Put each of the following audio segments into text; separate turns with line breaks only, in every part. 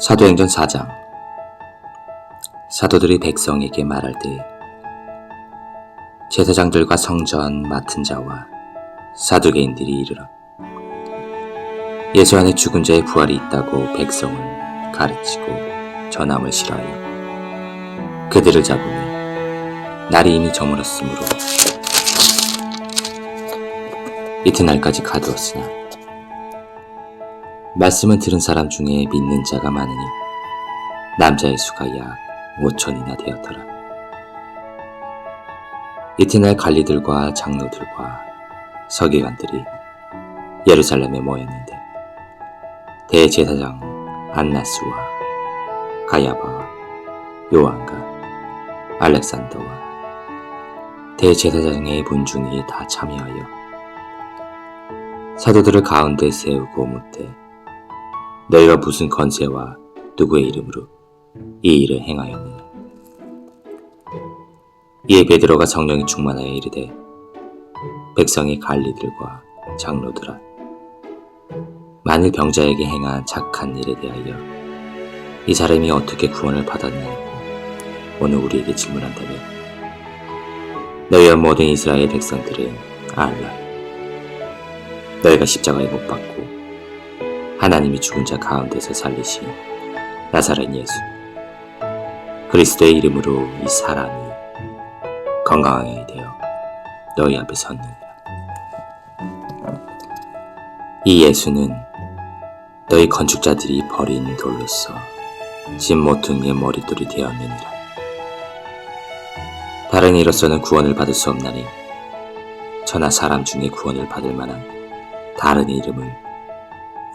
사도행전 4장. 사도들이 백성에게 말할 때 제사장들과 성전 맡은 자와 사두개인들이 이르러 예수 안에 죽은 자의 부활이 있다고 백성을 가르치고 전함을 싫어하여 그들을 잡으며 날이 이미 저물었으므로 이튿날까지 가두었으나 말씀을 들은 사람 중에 믿는 자가 많으니 남자의 수가 약 5천이나 되었더라. 이튿날 관리들과 장로들과 서기관들이 예루살렘에 모였는데 대제사장 안나스와 가야바와 요한과 알렉산더와 대제사장의 문중이 다 참여하여 사도들을 가운데 세우고 묻되 너희가 무슨 건세와 누구의 이름으로 이 일을 행하였느냐? 이에 베드로가 성령이 충만하여 이르되 백성의 관리들과 장로들아 만일 병자에게 행한 착한 일에 대하여 이 사람이 어떻게 구원을 받았느냐고 오늘 우리에게 질문한다면 너희와 모든 이스라엘 백성들은 알라 너희가 십자가에 못 박고 하나님이 죽은 자 가운데서 살리신 나사렛 예수. 그리스도의 이름으로 이 사람이 건강하게 되어 너희 앞에 섰느니라. 이 예수는 너희 건축자들이 버린 돌로서 집 모퉁이의 머리돌이 되었느니라. 다른 이로서는 구원을 받을 수 없나니 천하 사람 중에 구원을 받을 만한 다른 이름을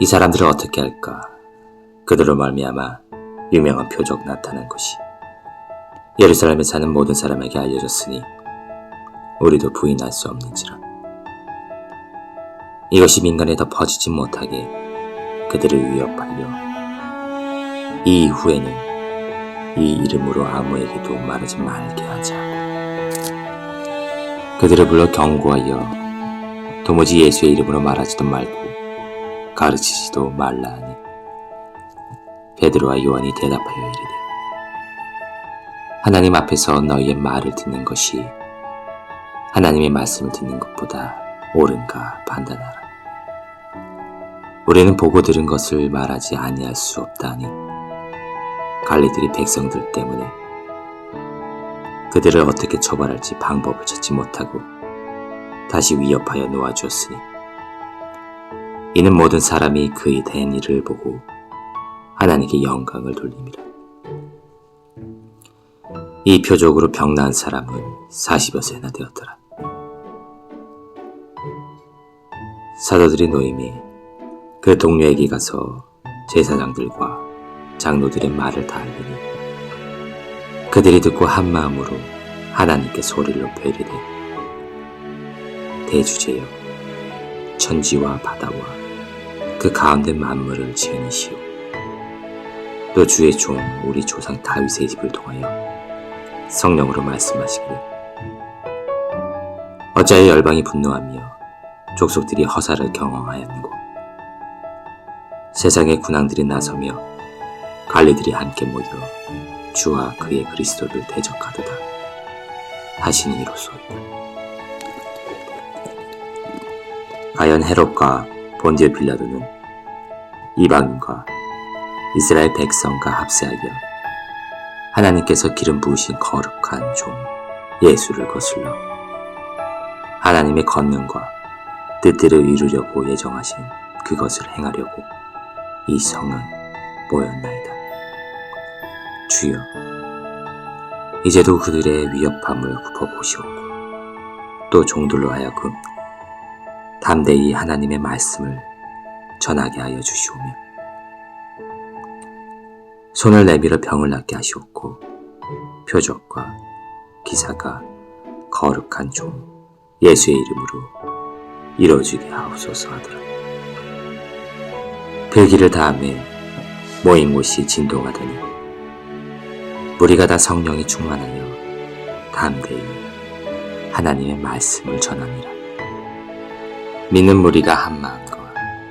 이 사람들을 어떻게 할까? 그들로 말미암아 유명한 표적 나타난 것이 예루살렘에 사는 모든 사람에게 알려졌으니 우리도 부인할 수 없는지라. 이것이 민간에 더 퍼지지 못하게 그들을 위협하려 이 이후에는 이 이름으로 아무에게도 말하지 말게 하자고. 그들을 불러 경고하여 도무지 예수의 이름으로 말하지도 말고 가르치지도 말라 하니 베드로와 요한이 대답하여 이르되 하나님 앞에서 너희의 말을 듣는 것이 하나님의 말씀을 듣는 것보다 옳은가 판단하라. 우리는 보고 들은 것을 말하지 아니할 수 없다니 갈리들이 백성들 때문에 그들을 어떻게 처벌할지 방법을 찾지 못하고 다시 위협하여 놓아주었으니 이는 모든 사람이 그의 된 일을 보고 하나님께 영광을 돌립니다. 이 표적으로 병난 사람은 40여 세나 되었더라. 사도들이 노임이 그 동료에게 가서 제사장들과 장로들의 말을 다 알리니 그들이 듣고 한 마음으로 하나님께 소리를 높여 이르되 대주제여 천지와 바다와 그 가운데 만물을 지으시오 또 주의 종 우리 조상 다윗의 집을 통하여 성령으로 말씀하시기를 어찌하여 열방이 분노하며 족속들이 허사를 경험하였는고 세상의 군왕들이 나서며 관리들이 함께 모여 주와 그의 그리스도를 대적하도다 하시는 이로소이다. 과연 헤롯과 본디오 빌라도는 이방인과 이스라엘 백성과 합세하여 하나님께서 기름 부으신 거룩한 종 예수를 거슬러 하나님의 권능과 뜻대로 이루려고 예정하신 그것을 행하려고 이 성은 모였나이다. 주여, 이제도 그들의 위협함을 굽어보시옵고 또 종들로 하여금 담대히 하나님의 말씀을 전하게 하여 주시오며 손을 내밀어 병을 낫게 하시옵고 표적과 기사가 거룩한 종 예수의 이름으로 이루어지게 하옵소서 하더라. 별기를 다음에 모인 곳이 진동하더니 무리가 다 성령이 충만하여 담대히 하나님의 말씀을 전합니다. 믿는 무리가 한 마음과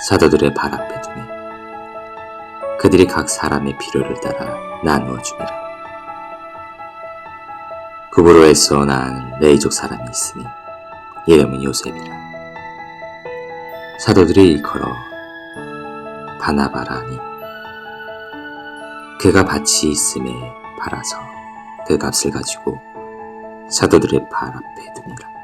사도들의 발 앞에 두매 그들이 각 사람의 필요를 따라 나누어 줍니다. 구브로에서 난 레이족 사람이 있으니 이름은 요셉이라 사도들이 일컬어 바나바라니 그가 밭이 있음에 팔아서 그 값을 가지고 사도들의 발 앞에 둡니다.